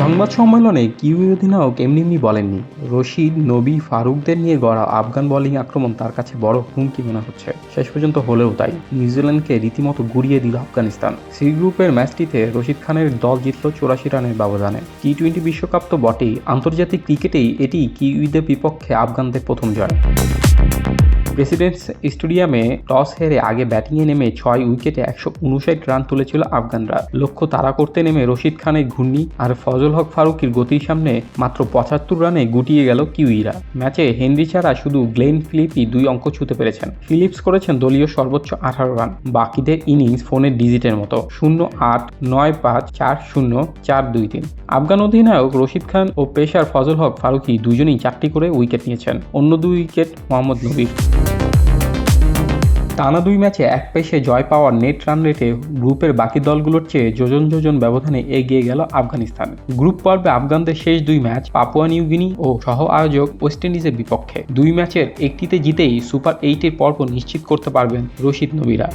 সংবাদ সম্মেলনে কিউই অধিনায়ক এমনি এমনি বলেননি। রশিদ, নবী, ফারুকদের নিয়ে গড়া আফগান বোলিং আক্রমণ তার কাছে বড় হুমকি মনে হচ্ছে। শেষ পর্যন্ত হলেও তাই। নিউজিল্যান্ডকে রীতিমতো গুড়িয়ে দিল আফগানিস্তান। সি গ্রুপের ম্যাচটিতে রশিদ খানের দল জিতল চৌরাশি রানের ব্যবধানে। টি টোয়েন্টি বিশ্বকাপ তো বটেই। আন্তর্জাতিক ক্রিকেটেই এটি কিউইদের বিপক্ষে আফগানদের প্রথম জয়। প্রেসিডেন্টস স্টেডিয়ামে টস হেরে আগে ব্যাটিংয়ে নেমে ছয় উইকেটে একশো উনষাট রান তুলেছিল আফগানরা। লক্ষ্য তাড়া করতে নেমে রশিদ খানের ঘূর্ণি আর ফজল হক ফারুকির গতির সামনে মাত্র পঁচাত্তর রানে গুটিয়ে গেল কিউইরা। ম্যাচে হেনরি ছাড়া শুধু গ্লেন ফিলিপই দুই অঙ্ক ছুতে পেরেছেন। ফিলিপস করেছেন দলীয় সর্বোচ্চ আঠারো রান। বাকিদের ইনিংস ফোনের ডিজিটের মতো। শূন্য আট, নয় পাঁচ, চার শূন্য, চার দুই তিন। আফগান অধিনায়ক রশিদ খান ও পেশার ফজল হক ফারুকি দুজনেই চারটি করে উইকেট নিয়েছেন। অন্য দুই উইকেট মোহাম্মদ নবীর। টানা দুই ম্যাচে এক পেশে জয় পাওয়ার নেট রান রেটে গ্রুপের বাকি দলগুলোর চেয়ে যোজন যোজন ব্যবধানে এগিয়ে গেল আফগানিস্তান। গ্রুপ পর্বে আফগানদের শেষ দুই ম্যাচ পাপুয়া নিউগিনি ও সহ আয়োজক ওয়েস্ট ইন্ডিজের বিপক্ষে। দুই ম্যাচের একটিতে জিতেই সুপার এইটের পর্ব নিশ্চিত করতে পারবেন রশিদ নবীরা।